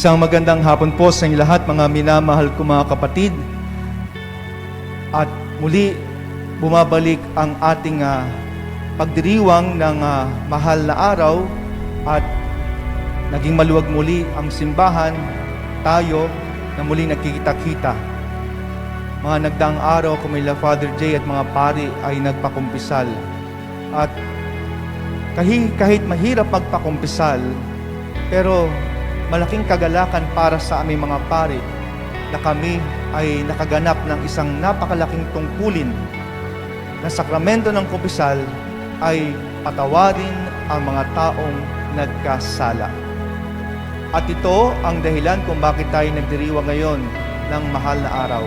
Isang magandang hapon po sa inyo lahat, mga minamahal ko mga kapatid. At muli, bumabalik ang ating ah, pagdiriwang ng ah, mahal na araw at naging maluwag muli ang simbahan, tayo na muling nagkikita-kita. Mga nagdaang araw, kumila Father J at mga pari ay nagpakumpisal. At kahit, kahit mahirap magpakumpisal, pero malaking kagalakan para sa aming mga pari na kami ay nakaganap ng isang napakalaking tungkulin na sakramento ng kumpisal ay patawarin ang mga taong nagkasala. At ito ang dahilan kung bakit tayo nagdiriwa ngayon ng mahal na araw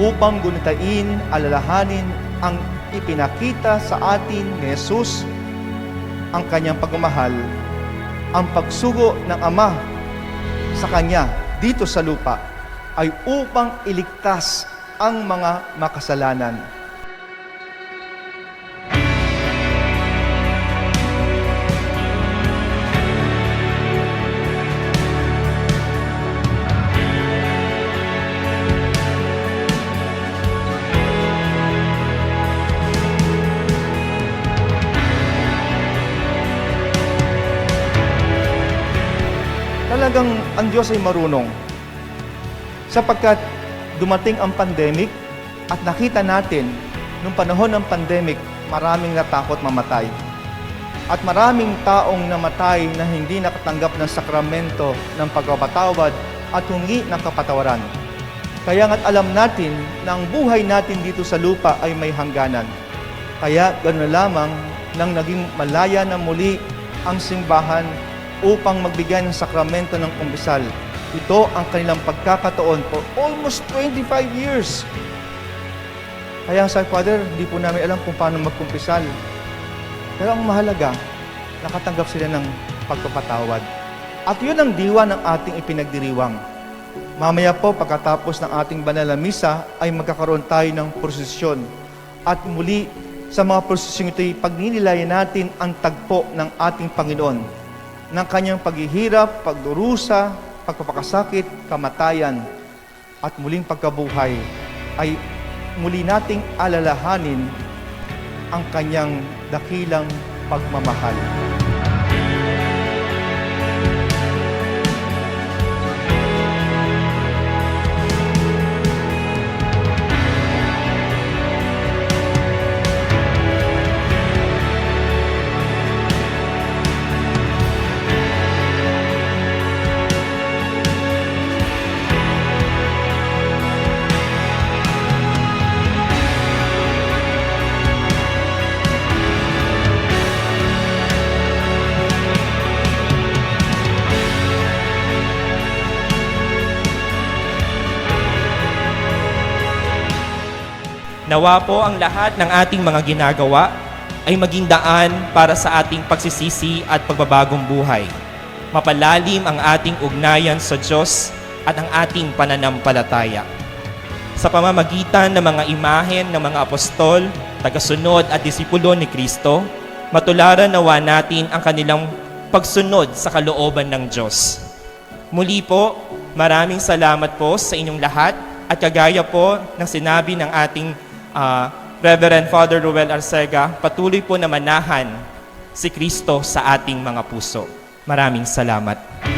upang gunitain, alalahanin ang ipinakita sa atin ni Jesus ang kanyang pagmamahal, ang pagsugo ng Ama sa Kanya dito sa lupa ay upang iligtas ang mga makasalanan. Talagang ang Diyos ay marunong. Sapagkat dumating ang pandemic at nakita natin nung panahon ng pandemic, maraming natakot mamatay. At maraming taong namatay na hindi nakatanggap ng sakramento ng pagpapatawad at hungi ng kapatawaran. Kaya nga't alam natin na ang buhay natin dito sa lupa ay may hangganan. Kaya gano'n lamang nang naging malaya na muli ang simbahan upang magbigay ng sakramento ng kumbisal. Ito ang kanilang pagkakataon for almost 25 years. Kaya sa Father, hindi po namin alam kung paano magkumpisal. Pero ang mahalaga, nakatanggap sila ng pagpapatawad. At yun ang diwa ng ating ipinagdiriwang. Mamaya po, pagkatapos ng ating banal na misa, ay magkakaroon tayo ng prosesyon. At muli, sa mga prosesyon ito, pagninilayan natin ang tagpo ng ating Panginoon ng kanyang paghihirap, pagdurusa, pagpapakasakit, kamatayan, at muling pagkabuhay, ay muli nating alalahanin ang kanyang dakilang pagmamahal. Nawa po ang lahat ng ating mga ginagawa ay maging daan para sa ating pagsisisi at pagbabagong buhay. Mapalalim ang ating ugnayan sa Diyos at ang ating pananampalataya. Sa pamamagitan ng mga imahen ng mga apostol, tagasunod at disipulo ni Kristo, matularan nawa natin ang kanilang pagsunod sa kalooban ng Diyos. Muli po, maraming salamat po sa inyong lahat at kagaya po ng sinabi ng ating ah, Reverend Father Ruel Arcega, patuloy po na manahan si Kristo sa ating mga puso. Maraming salamat.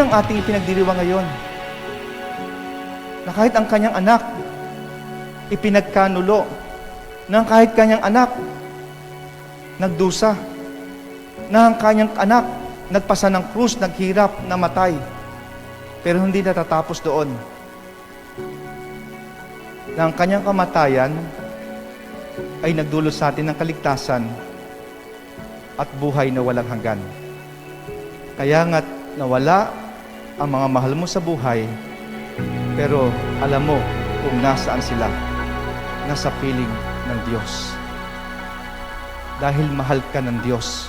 Ang ating pinagdiriwang ngayon. Na kahit ang kanyang anak, ipinagkanulo, na kahit kanyang anak, nagdusa, na ang kanyang anak, nagpasa ng krus, naghirap, namatay. Pero hindi natatapos doon. Na ang kanyang kamatayan ay nagdulot sa atin ng kaligtasan at buhay na walang hanggan. Kaya nga't nawala ang mga mahal mo sa buhay, pero alam mo kung nasaan sila. Nasa piling ng Diyos. Dahil mahal ka ng Diyos.